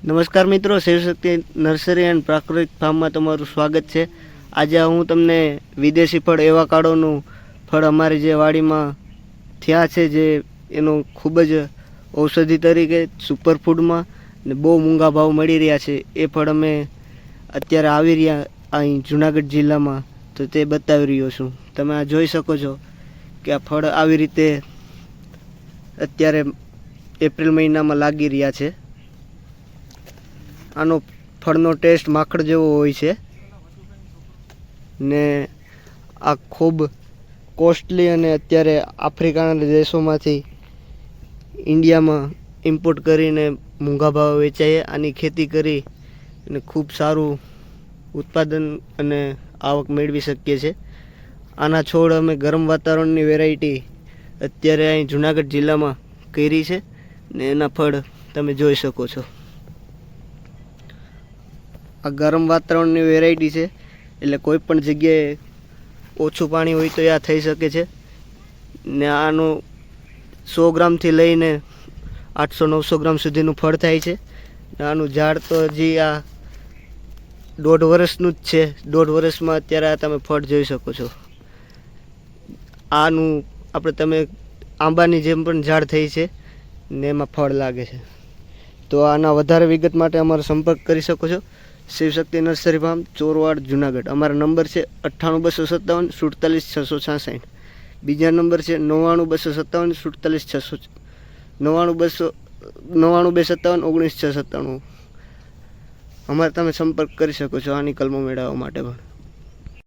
નમસ્કાર મિત્રો Shivshakti nursery and પ્રાકૃતિક ફાર્મમાં તમારું સ્વાગત છે. આજે હું તમને વિદેશી ફળ એવા કાળોનું ફળ અમારી જે વાડીમાં થયા છે, જે એનો ખૂબ જ ઔષધિ તરીકે સુપરફૂડમાં ને બહુ મોંઘા ભાવ મળી રહ્યા છે. એ ફળ અમે અત્યારે આવી રહ્યા અહીં જુનાગઢ જિલ્લામાં, તો તે બતાવી રહ્યો છું. તમે આ જોઈ શકો છો કે આ ફળ આવી રીતે અત્યારે એપ્રિલ મહિનામાં લાગી રહ્યા છે. આનો ફળનો ટેસ્ટ માખણ જેવો હોય છે. ને આ ખૂબ કોસ્ટલી અને અત્યારે આફ્રિકાના દેશોમાંથી ઇન્ડિયામાં ઇમ્પોર્ટ કરીને મોંઘા ભાવે વેચાય આની ખેતી કરી અને ખૂબ સારું ઉત્પાદન અને આવક મેળવી શકીએ છીએ. આના છોડ અમે ગરમ વાતાવરણની વેરાયટી અત્યારે અહીં જુનાગઢ જિલ્લામાં કરી છે ને એના ફળ તમે જોઈ શકો છો. આ ગરમ વાતાવરણની વેરાયટી છે. એટલે કોઈ પણ જગ્યાએ ઓછું પાણી હોય તો આ થઈ શકે છે. ને આનું સો ગ્રામથી લઈને આઠસો નવસો ગ્રામ સુધીનું ફળ થાય છે. ને આનું ઝાડ તો હજી આ દોઢ વર્ષનું જ છે. દોઢ વર્ષમાં અત્યારે આ તમે ફળ જોઈ શકો છો. આનું આપણે તમે આંબાની જેમ પણ ઝાડ થઈ છે ને એમાં ફળ લાગે છે. તો આના વધારે વિગત માટે અમારો સંપર્ક કરી શકો છો. Shivshakti nursery farm Chorwad, Junagadh. અમારો નંબર છે અઠ્ઠાણું, બસો સત્તાવન, સુડતાલીસ, છસો છાસઠ બીજા નંબર છે નવ્વાણું, બસો સત્તાવન, સુડતાલીસ, છસો નવ્વાણું, બસો, નવ્વાણું, બે સત્તાવન, ઓગણીસ, છ સત્તાણું. અમારે તમે સંપર્ક કરી શકો છો આની કલમો મેળવવા માટે પણ.